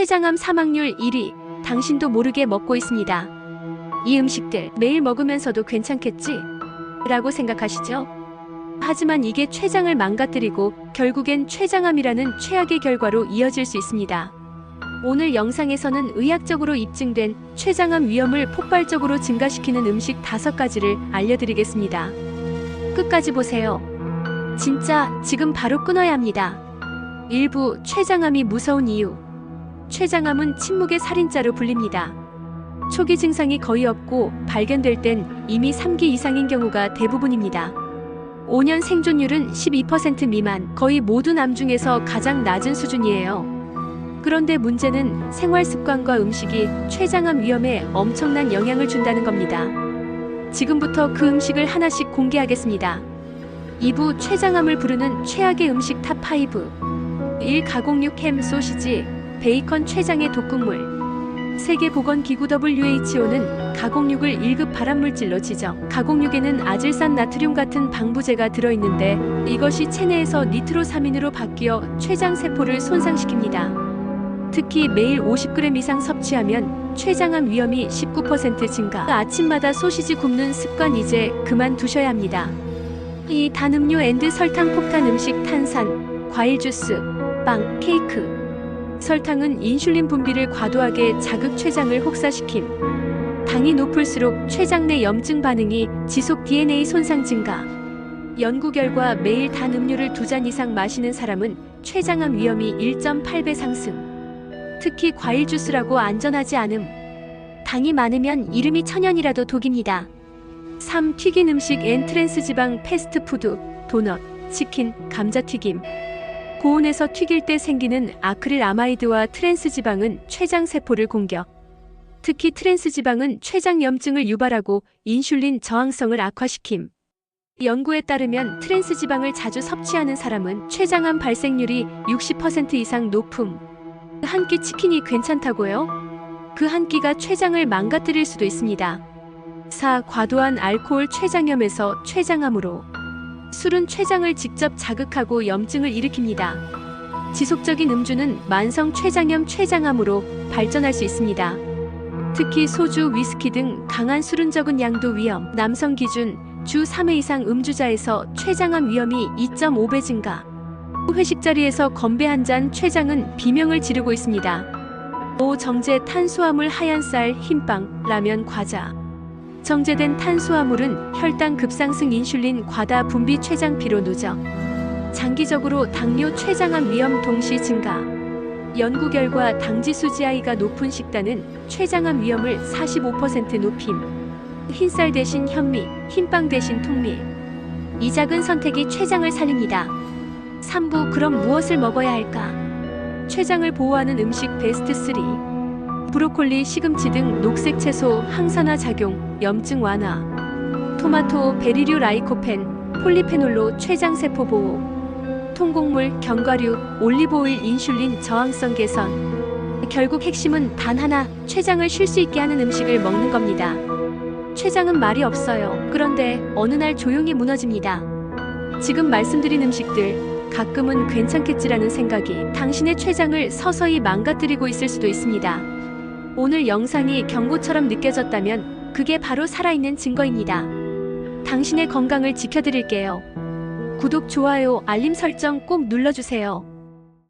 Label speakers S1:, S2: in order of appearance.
S1: 췌장암 사망률 1위. 당신도 모르게 먹고 있습니다. 이 음식들 매일 먹으면서도 괜찮겠지? 라고 생각하시죠? 하지만 이게 췌장을 망가뜨리고 결국엔 췌장암이라는 최악의 결과로 이어질 수 있습니다. 오늘 영상에서는 의학적으로 입증된 췌장암 위험을 폭발적으로 증가시키는 음식 다섯 가지를 알려드리겠습니다. 끝까지 보세요. 진짜 지금 바로 끊어야 합니다. 일부 췌장암이 무서운 이유. 췌장암은 침묵의 살인자로 불립니다. 초기 증상이 거의 없고 발견될 땐 이미 3기 이상인 경우가 대부분입니다. 5년 생존율은 12% 미만, 거의 모든 암 중에서 가장 낮은 수준이에요. 그런데 문제는 생활 습관과 음식이 췌장암 위험에 엄청난 영향을 준다는 겁니다. 지금부터 그 음식을 하나씩 공개하겠습니다. 2부 췌장암을 부르는 최악의 음식 탑 5 1. 가공육 햄 소시지 베이컨 췌장의 독극물 세계보건기구 WHO는 가공육을 1급 발암물질로 지정. 가공육에는 아질산 나트륨 같은 방부제가 들어있는데 이것이 체내에서 니트로사민으로 바뀌어 췌장 세포를 손상시킵니다. 특히 매일 50g 이상 섭취하면 췌장암 위험이 19% 증가. 아침마다 소시지 굽는 습관 이제 그만 두셔야 합니다. 이 단음료 앤드 설탕 폭탄 음식 탄산, 과일 주스, 빵, 케이크. 설탕은 인슐린 분비를 과도하게 자극 췌장을 혹사시킴. 당이 높을수록 췌장 내 염증 반응이 지속 DNA 손상 증가. 연구 결과 매일 단 음료를 두 잔 이상 마시는 사람은 췌장암 위험이 1.8배 상승. 특히 과일 주스라고 안전하지 않음. 당이 많으면 이름이 천연이라도 독입니다. 3. 튀긴 음식 앤 트랜스 지방 패스트푸드, 도넛, 치킨, 감자튀김. 고온에서 튀길 때 생기는 아크릴 아마이드와 트랜스 지방은 췌장 세포를 공격. 특히 트랜스 지방은 췌장 염증을 유발하고 인슐린 저항성을 악화시킴. 연구에 따르면 트랜스 지방을 자주 섭취하는 사람은 췌장암 발생률이 60% 이상 높음. 한 끼 치킨이 괜찮다고요? 그 한 끼가 췌장을 망가뜨릴 수도 있습니다. 4. 과도한 알코올 췌장염에서 췌장암으로 술은 췌장을 직접 자극하고 염증을 일으킵니다. 지속적인 음주는 만성 췌장염 췌장암으로 발전할 수 있습니다. 특히 소주, 위스키 등 강한 술은 적은 양도 위험. 남성 기준 주 3회 이상 음주자에서 췌장암 위험이 2.5배 증가. 회식 자리에서 건배 한 잔 췌장은 비명을 지르고 있습니다. 5. 정제 탄수화물 하얀 쌀, 흰빵, 라면, 과자. 정제된 탄수화물은 혈당 급상승 인슐린 과다 분비 췌장 피로 누적. 장기적으로 당뇨 췌장암 위험 동시 증가. 연구 결과 당지수 GI가 높은 식단은 췌장암 위험을 45% 높임. 흰쌀 대신 현미, 흰빵 대신 통밀. 이 작은 선택이 췌장을 살립니다. 3부 그럼 무엇을 먹어야 할까? 췌장을 보호하는 음식 베스트 3. 브로콜리, 시금치 등 녹색 채소 항산화 작용, 염증 완화. 토마토, 베리류 라이코펜, 폴리페놀로 췌장 세포 보호. 통곡물, 견과류, 올리브오일 인슐린 저항성 개선. 결국 핵심은 단 하나, 췌장을 쉴 수 있게 하는 음식을 먹는 겁니다. 췌장은 말이 없어요. 그런데 어느 날 조용히 무너집니다. 지금 말씀드린 음식들 가끔은 괜찮겠지라는 생각이 당신의 췌장을 서서히 망가뜨리고 있을 수도 있습니다. 오늘 영상이 경고처럼 느껴졌다면 그게 바로 살아있는 증거입니다. 당신의 건강을 지켜드릴게요. 구독, 좋아요, 알림 설정 꼭 눌러주세요.